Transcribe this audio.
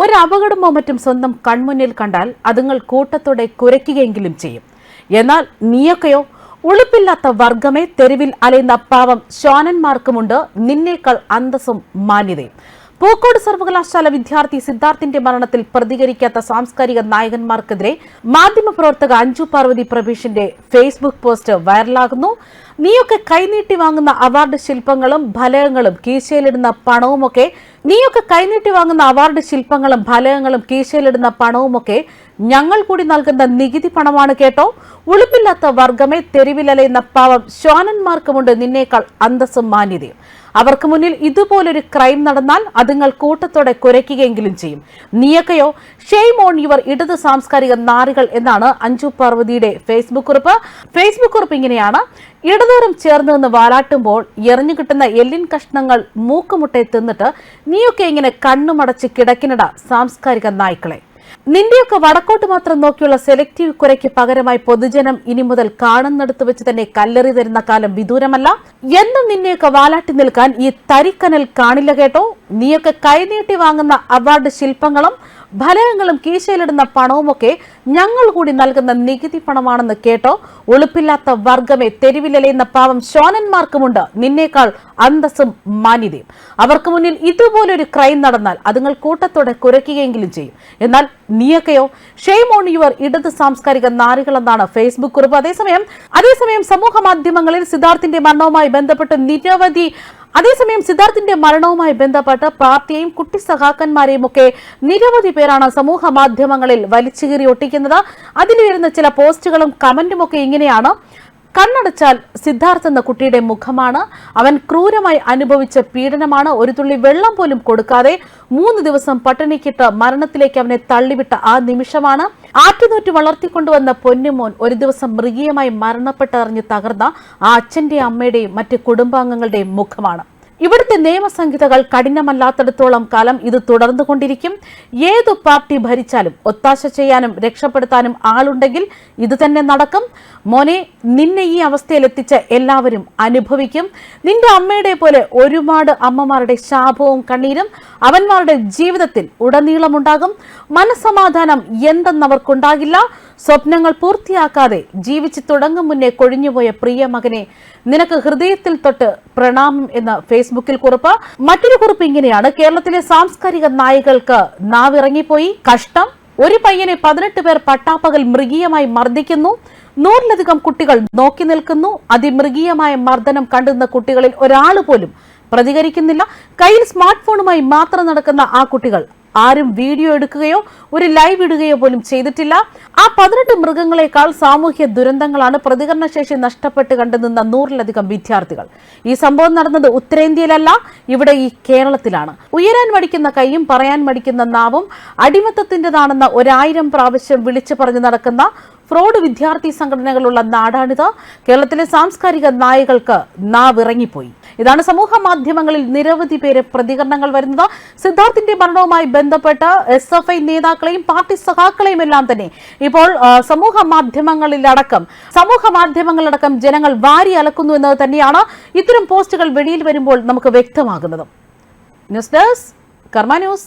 ഒരു അപകടമോ മറ്റും സ്വന്തം കൺമുന്നിൽ കണ്ടാൽ അതുങ്ങൾ കൂട്ടത്തോടെ കുരയ്ക്കുകയെങ്കിലും ചെയ്യും. എന്നാൽ നീയൊക്കെയോ ഉളുപ്പില്ലാത്ത വർഗമേ തെരുവിൽ അലയുന്ന പാവം ശോനന്മാർക്കുമുണ്ട്. നിന്നേക്കാൾ അന്തസ്സും മാന്യതയും. പൂക്കോട് സർവകലാശാല വിദ്യാർത്ഥി സിദ്ധാർത്ഥിന്റെ മരണത്തിൽ പ്രതികരിക്കാത്ത സാംസ്കാരിക നായകന്മാർക്കെതിരെ മാധ്യമപ്രവർത്തക അഞ്ജു പാർവതി പ്രഭീഷിന്റെ ഫേസ്ബുക്ക് പോസ്റ്റ് വൈറലാകുന്നു. നീയൊക്കെ കൈനീട്ടി വാങ്ങുന്ന അവാർഡ് ശില്പങ്ങളും ഫലകങ്ങളും കീശയിലിടുന്ന പണവുമൊക്കെ നീയൊക്കെ കൈനീട്ടി വാങ്ങുന്ന അവാർഡ് ശില്പങ്ങളും ഫലകങ്ങളും കീശയിലിടുന്ന പണവുമൊക്കെ ഞങ്ങൾ കൂടി നൽകുന്ന നികുതി പണമാണ് കേട്ടോ. ഉളുപ്പില്ലാത്ത വർഗമേ തെരുവിലലയുന്ന പാവം ശ്വാനന്മാർക്കുമുണ്ട് നിന്നേക്കാൾ അന്തസ്സും മാന്യതയും. അവർക്ക് മുന്നിൽ ഇതുപോലൊരു ക്രൈം നടന്നാൽ അതുങ്ങൾ കൂട്ടത്തോടെ കുരയ്ക്കുകയെങ്കിലും ചെയ്യും. നീയൊക്കെയോ ഷെയ്ം ഓൺ യുവർ ഇടത് സാംസ്കാരിക നാറികൾ എന്നാണ് അഞ്ജു പാർവതിയുടെ ഫേസ്ബുക്ക് കുറിപ്പ്. ഫേസ്ബുക്ക് കുറിപ്പ് ഇങ്ങനെയാണ്. ഇടതൂരം ചേർന്ന് നിന്ന് വാലാട്ടുമ്പോൾ എറിഞ്ഞു കിട്ടുന്ന എല്ലിൻ കഷ്ണങ്ങൾ മൂക്കുമുട്ടെ തിന്നിട്ട് നീയൊക്കെ ഇങ്ങനെ കണ്ണുമടച്ച് കിടക്കിനിട സാംസ്കാരിക നായ്ക്കളെ. നിന്റെയൊക്കെ വടക്കോട്ട് മാത്രം നോക്കിയുള്ള സെലക്റ്റീവ് കുരയ്ക്ക് പകരമായി പൊതുജനം ഇനി മുതൽ കാണുന്നിടത്ത് വെച്ച് തന്നെ കല്ലെറി തരുന്ന കാലം വിദൂരമല്ല. എന്നും നിന്നെയൊക്കെ വാലാട്ടി നിൽക്കാൻ ഈ തരിക്കനൽ കാണില്ല കേട്ടോ. നീയൊക്കെ കൈനീട്ടി വാങ്ങുന്ന അവാർഡ് ശില്പങ്ങളും ഫലകങ്ങളും കീശയിലിടുന്ന പണവുമൊക്കെ ഞങ്ങൾ കൂടി നൽകുന്ന നികുതി പണമാണെന്ന് കേട്ടോ. ഒളുപ്പില്ലാത്ത വർഗമേ തെരുവിലലയുന്ന പാവം ശോനന്മാർക്കുമുണ്ട് നിന്നേക്കാൾ അന്തസ്സും മാന്യതയും. അവർക്ക് മുന്നിൽ ഇതുപോലൊരു ക്രൈം നടന്നാൽ അതുങ്ങൾ കൂട്ടത്തോടെ കുരയ്ക്കുകയെങ്കിലും ചെയ്യും. എന്നാൽ നീയൊക്കെയോ? ഷെയ്ം ഓൺ യുവർ ഇടത് സാംസ്കാരിക നാരികളെന്നാണ് ഫേസ്ബുക്ക് കുറിപ്പ്. അതേസമയം അതേസമയം സമൂഹ മാധ്യമങ്ങളിൽ സിദ്ധാർത്ഥിന്റെ മരണവുമായി ബന്ധപ്പെട്ട് നിരവധി അതേസമയം സിദ്ധാർത്ഥിന്റെ മരണവുമായി ബന്ധപ്പെട്ട് പാർട്ടിയെയും കുട്ടി സഖാക്കന്മാരെയും ഒക്കെ നിരവധി പേരാണ് സമൂഹ മാധ്യമങ്ങളിൽ വലിച്ചുകീറി ഒട്ടിക്കുന്നത്. അതിൽ വരുന്ന ചില പോസ്റ്റുകളും കമന്റും ഒക്കെ ഇങ്ങനെയാണ്. കണ്ണടച്ചാൽ സിദ്ധാർത്ഥ് എന്ന കുട്ടിയുടെ മുഖമാണ്. അവൻ ക്രൂരമായി അനുഭവിച്ച പീഡനമാണ്. ഒരു തുള്ളി വെള്ളം പോലും കൊടുക്കാതെ മൂന്ന് ദിവസം പട്ടിണിക്കിട്ട് മരണത്തിലേക്ക് അവനെ തള്ളിവിട്ട ആ നിമിഷമാണ്. ആറ്റുനൂറ്റ് വളർത്തിക്കൊണ്ടുവന്ന പൊന്നുമോൻ ഒരു ദിവസം മൃഗീയമായി മരണപ്പെട്ടറിഞ്ഞ് തകർന്ന ആ അച്ഛന്റെയും അമ്മയുടെയും മറ്റ് കുടുംബാംഗങ്ങളുടെയും മുഖമാണ്. ഇവിടുത്തെ നിയമസംഹിതകൾ കഠിനമല്ലാത്തിടത്തോളം കാലം ഇത് തുടർന്നുകൊണ്ടിരിക്കും. ഏതു പാർട്ടി ഭരിച്ചാലും ഒത്താശ ചെയ്യാനും രക്ഷപ്പെടുത്താനും ആളുണ്ടെങ്കിൽ ഇത് തന്നെ നടക്കും. മോനെ നിന്നെ ഈ അവസ്ഥയിലെത്തിച്ച എല്ലാവരും അനുഭവിക്കും. നിന്റെ അമ്മയുടെ പോലെ ഒരുപാട് അമ്മമാരുടെ ശാപവും കണ്ണീരും അവന്മാരുടെ ജീവിതത്തിൽ ഉടനീളമുണ്ടാകും. മനസമാധാനം എന്തെന്നവർക്കുണ്ടാകില്ല. സ്വപ്നങ്ങൾ പൂർത്തിയാക്കാതെ ജീവിച്ചു തുടങ്ങും മുന്നേ കൊഴിഞ്ഞുപോയ പ്രിയ മകനെ നിനക്ക് ഹൃദയത്തിൽ തൊട്ട് പ്രണാമം എന്ന ഫേസ്ബുക്കിൽ കുറിപ്പ്. മറ്റൊരു കുറിപ്പ് ഇങ്ങനെയാണ്. കേരളത്തിലെ സാംസ്കാരിക നായികൾക്ക് നാവിറങ്ങിപ്പോയി. കഷ്ടം. ഒരു പയ്യനെ പതിനെട്ട് പേർ പട്ടാപ്പകൽ മൃഗീയമായി മർദ്ദിക്കുന്നു. നൂറിലധികം കുട്ടികൾ നോക്കി നിൽക്കുന്നു. അതിമൃഗീയമായ മർദ്ദനം കണ്ടുന്ന കുട്ടികളിൽ ഒരാൾ പോലും പ്രതികരിക്കുന്നില്ല. കയ്യിൽ സ്മാർട്ട് ഫോണുമായി മാത്രം നടക്കുന്ന ആ കുട്ടികൾ ആരും വീഡിയോ എടുക്കുകയോ ഒരു ലൈവ് ഇടുകയോ പോലും ചെയ്തിട്ടില്ല. ആ പതിനെട്ട് മൃഗങ്ങളെക്കാൾ സാമൂഹ്യ ദുരന്തങ്ങളാണ് പ്രതികരണശേഷി നഷ്ടപ്പെട്ട് കണ്ടുനിന്ന നൂറിലധികം വിദ്യാർത്ഥികൾ. ഈ സംഭവം നടന്നത് ഉത്തരേന്ത്യയിലല്ല ഇവിടെ ഈ കേരളത്തിലാണ്. ഉയരാൻ മടിക്കുന്ന കൈയും പറയാൻ മടിക്കുന്ന നാവും അടിമത്തത്തിന്റെതാണെന്ന ഒരായിരം പ്രാവശ്യം വിളിച്ചു പറഞ്ഞു നടക്കുന്ന ഫ്രോഡ് വിദ്യാർത്ഥി സംഘടനകളുള്ള നാടാണിത്. കേരളത്തിലെ സാംസ്കാരിക നായകൾക്ക് നാവിറങ്ങിപ്പോയി. ഇതാണ് സമൂഹ മാധ്യമങ്ങളിൽ നിരവധി പേര് പ്രതികരണങ്ങൾ വരുന്നത്. സിദ്ധാർത്ഥിന്റെ മരണവുമായി ബന്ധപ്പെട്ട് എസ് എഫ് ഐ നേതാക്കളെയും പാർട്ടി സഖാക്കളെയും എല്ലാം തന്നെ ഇപ്പോൾ സമൂഹ മാധ്യമങ്ങളിലടക്കം സമൂഹ മാധ്യമങ്ങളിലടക്കം ജനങ്ങൾ വാരി അലക്കുന്നു എന്നത് തന്നെയാണ് ഇത്തരം പോസ്റ്റുകൾ വെളിയിൽ വരുമ്പോൾ നമുക്ക് വ്യക്തമാകുന്നത്. News desk Karma news.